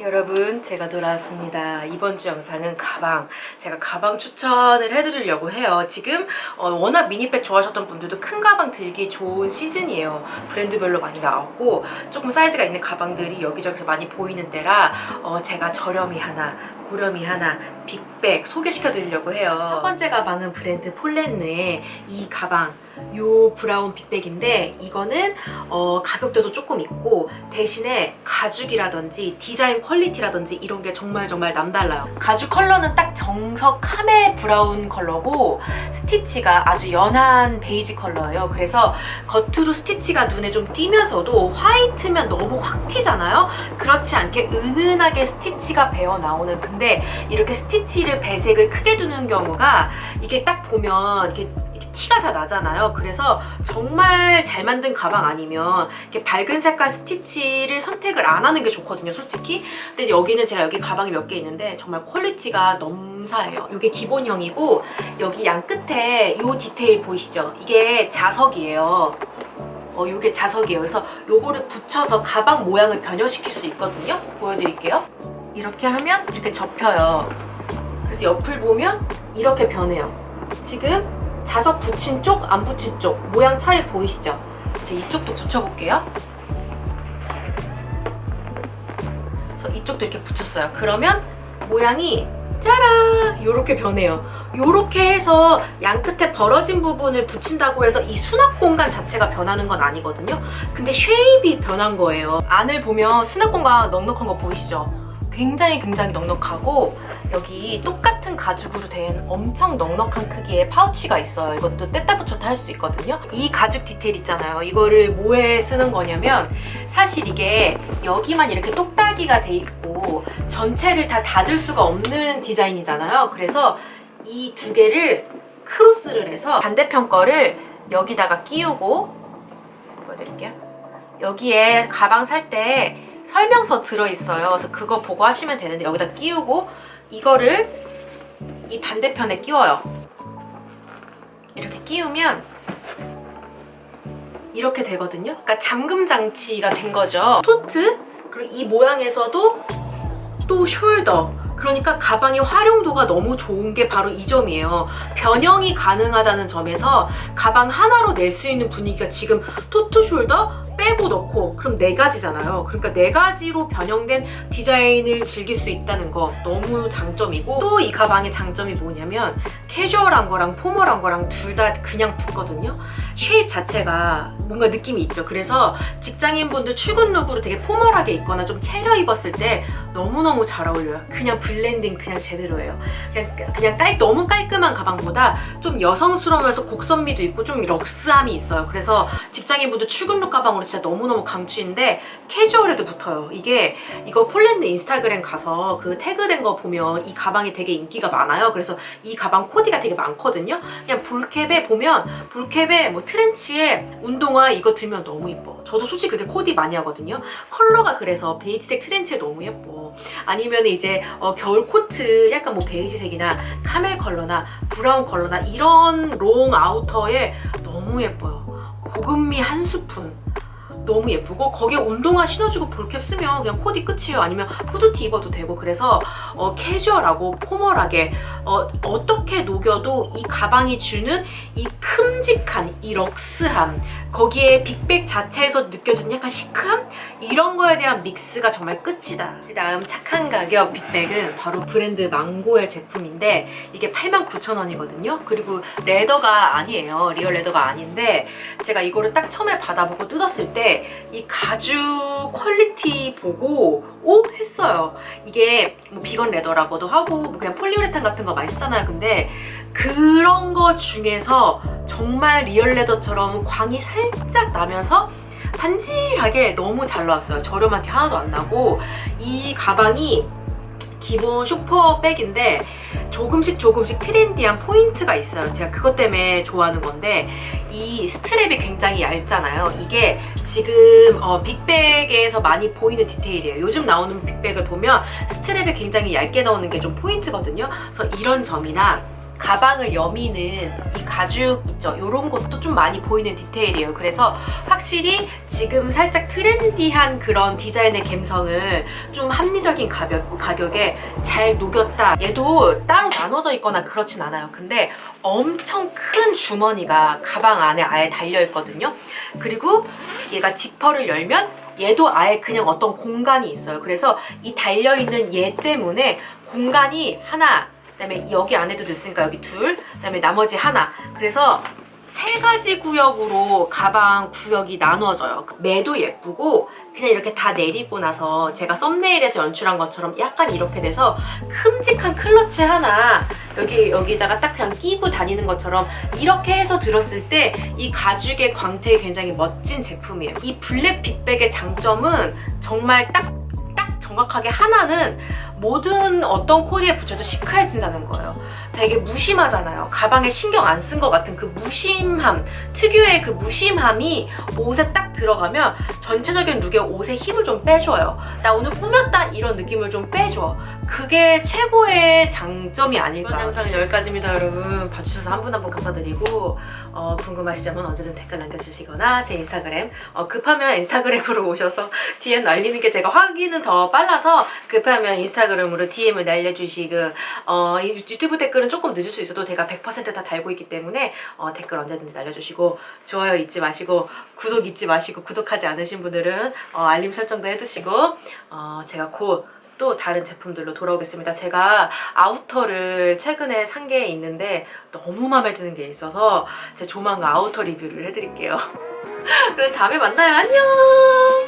여러분 제가 돌아왔습니다. 이번 주 영상은 가방 제가 가방 추천을 해드리려고 해요. 지금 어, 워낙 미니백 좋아하셨던 분들도 큰 가방 들기 좋은 시즌이에요. 브랜드별로 많이 나왔고 조금 사이즈가 있는 가방들이 여기저기서 많이 보이는 때라 어, 제가 저렴이 하나 고렴이 하나 빅백 소개시켜 드리려고 해요. 첫 번째 가방은 브랜드 폴렌느의 이 가방 요 브라운 빅백인데 이거는 어, 가격대도 조금 있고 대신에 가죽이라든지 디자인 퀄리티라든지 이런 게 정말 정말 남달라요. 가죽 컬러는 딱 정석 카멜 브라운 컬러고 스티치가 아주 연한 베이지 컬러예요. 그래서 겉으로 스티치가 눈에 좀 띄면서도 화이트면 너무 확 튀잖아요. 그렇지 않게 은은하게 스티치가 배어 나오는 근데 이렇게 스티치를 배색을 크게 두는 경우가 이게 딱 보면 이렇게 티가 다 나잖아요. 그래서 정말 잘 만든 가방 아니면 이렇게 밝은 색깔 스티치를 선택을 안 하는 게 좋거든요, 솔직히. 근데 여기는 제가 여기 가방이 몇 개 있는데 정말 퀄리티가 넘사예요. 이게 기본형이고 여기 양 끝에 이 디테일 보이시죠? 이게 자석이에요. 어, 이게 자석이에요. 그래서 요거를 붙여서 가방 모양을 변형시킬 수 있거든요. 보여드릴게요. 이렇게 하면 이렇게 접혀요. 그래서 옆을 보면 이렇게 변해요. 지금 자석 붙인 쪽, 안 붙인 쪽 모양 차이 보이시죠? 이제 이쪽도 붙여볼게요. 그래서 이쪽도 이렇게 붙였어요. 그러면 모양이 짜란 요렇게 변해요. 요렇게 해서 양 끝에 벌어진 부분을 붙인다고 해서 이 수납 공간 자체가 변하는 건 아니거든요. 근데 쉐입이 변한 거예요. 안을 보면 수납 공간 넉넉한 거 보이시죠? 굉장히 굉장히 넉넉하고 여기 똑같은 가죽으로 된 엄청 넉넉한 크기의 파우치가 있어요. 이것도 뗐다 붙였다 할 수 있거든요. 이 가죽 디테일 있잖아요. 이거를 뭐에 쓰는 거냐면 사실 이게 여기만 이렇게 똑딱이가 돼 있고 전체를 다 닫을 수가 없는 디자인이잖아요. 그래서 이 두 개를 크로스를 해서 반대편 거를 여기다가 끼우고 보여드릴게요. 여기에 가방 살때 설명서 들어있어요. 그래서 그거 보고 하시면 되는데 여기다 끼우고 이거를 이 반대편에 끼워요. 이렇게 끼우면 이렇게 되거든요. 그러니까 잠금 장치가 된 거죠. 토트 그리고 이 모양에서도 또 숄더 그러니까 가방의 활용도가 너무 좋은 게 바로 이 점이에요. 변형이 가능하다는 점에서 가방 하나로 낼 수 있는 분위기가 지금 토트 숄더 빼고 넣고 그럼 네 가지잖아요. 그러니까 네 가지로 변형된 디자인을 즐길 수 있다는 거 너무 장점이고 또 이 가방의 장점이 뭐냐면 캐주얼한 거랑 포멀한 거랑 둘 다 그냥 붙거든요. 쉐입 자체가 뭔가 느낌이 있죠. 그래서 직장인분들 출근 룩으로 되게 포멀하게 입거나 좀 차려 입었을 때 너무너무 잘 어울려요. 그냥 블렌딩 그냥 제대로예요. 그냥 그냥 깔 너무 깔끔한 가방보다 좀 여성스러우면서 곡선미도 있고 좀 럭스함이 있어요. 그래서 직장인분들 출근 룩 가방으로 진짜 너무너무 강추인데 캐주얼에도 붙어요. 이게 이거 폴란드 인스타그램 가서 그 태그된 거 보면 이 가방이 되게 인기가 많아요. 그래서 이 가방 코디가 되게 많거든요. 그냥 볼캡에 보면 볼캡에 뭐 트렌치에 운동화 이거 들면 너무 이뻐. 저도 솔직히 그렇게 코디 많이 하거든요. 컬러가 그래서 베이지색 트렌치에 너무 예뻐. 아니면 이제 어, 겨울 코트 약간 뭐 베이지색이나 카멜 컬러나 브라운 컬러나 이런 롱 아우터에 너무 예뻐요. 고급미 한 스푼. 너무 예쁘고 거기에 운동화 신어주고 볼캡 쓰면 그냥 코디 끝이에요. 아니면 후드티 입어도 되고 그래서 어, 캐주얼하고 포멀하게 어, 어떻게 녹여도 이 가방이 주는 이 큼직한 이 럭스함 거기에 빅백 자체에서 느껴지는 약간 시크함 이런 거에 대한 믹스가 정말 끝이다. 그 다음 착한 가격 빅백은 바로 브랜드 망고의 제품인데 이게 89,000원이거든요. 그리고 레더가 아니에요. 리얼 레더가 아닌데 제가 이거를 딱 처음에 받아보고 뜯었을 때이 가죽 퀄리티 보고 오 했어요. 이게 뭐 비건 레더라고도 하고 뭐 그냥 폴리우레탄 같은 거 많이 쓰잖아요. 근데 그런 거 중에서 정말 리얼 레더처럼 광이 살짝 나면서 반질하게 너무 잘 나왔어요. 저렴한 티 하나도 안 나고 이 가방이 기본 쇼퍼백인데 조금씩 조금씩 트렌디한 포인트가 있어요. 제가 그것 때문에 좋아하는 건데 이 스트랩이 굉장히 얇잖아요. 이게 지금 어, 빅백에서 많이 보이는 디테일이에요. 요즘 나오는 빅백을 보면 스트랩이 굉장히 얇게 나오는 게 좀 포인트거든요. 그래서 이런 점이나 가방을 여미는 이 가죽 있죠. 이런 것도 좀 많이 보이는 디테일이에요. 그래서 확실히 지금 살짝 트렌디한 그런 디자인의 감성을 좀 합리적인 가격, 가격에 잘 녹였다. 얘도 따로 나눠져 있거나 그렇진 않아요. 근데 엄청 큰 주머니가 가방 안에 아예 달려 있거든요. 그리고 얘가 지퍼를 열면 얘도 아예 그냥 어떤 공간이 있어요. 그래서 이 달려 있는 얘 때문에 공간이 하나, 그다음에 여기 안에도 있으니까 여기 둘, 그다음에 나머지 하나. 그래서 세 가지 구역으로 가방 구역이 나누어져요. 매도 예쁘고 그냥 이렇게 다 내리고 나서 제가 썸네일에서 연출한 것처럼 약간 이렇게 돼서 큼직한 클러치 하나 여기 여기다가 딱 그냥 끼고 다니는 것처럼 이렇게 해서 들었을 때 이 가죽의 광택이 굉장히 멋진 제품이에요. 이 블랙 빅백의 장점은 정말 딱 딱 정확하게 하나는 모든 어떤 코디에 붙여도 시크해진다는 거예요. 되게 무심하잖아요. 가방에 신경 안 쓴 것 같은 그 무심함, 특유의 그 무심함이 옷에 딱 들어가면 전체적인 룩에 옷에 힘을 좀 빼줘요. 나 오늘 꾸몄다 이런 느낌을 좀 빼줘. 그게 최고의 장점이 아닐까. 이번 영상은 여기까지입니다, 여러분. 봐주셔서 한 분 한 분 감사드리고 어, 궁금하시다면 언제든 댓글 남겨주시거나 제 인스타그램 어, 급하면 인스타그램으로 오셔서 DM 날리는 게 제가 확인은 더 빨라서 급하면 인스타그램 으로 DM을 날려주시고 어, 이 유튜브 댓글은 조금 늦을 수 있어도 제가 100%다 달고 있기 때문에 어, 댓글 언제든지 날려주시고 좋아요 잊지 마시고 구독 잊지 마시고 구독하지 않으신 분들은 어, 알림 설정도 해두시고 어, 제가 곧또 다른 제품들로 돌아오겠습니다. 제가 아우터를 최근에 산 게 있는데 너무 마음에 드는 게 있어서 제가 조만간 아우터 리뷰를 해드릴게요. 그럼 다음에 만나요. 안녕!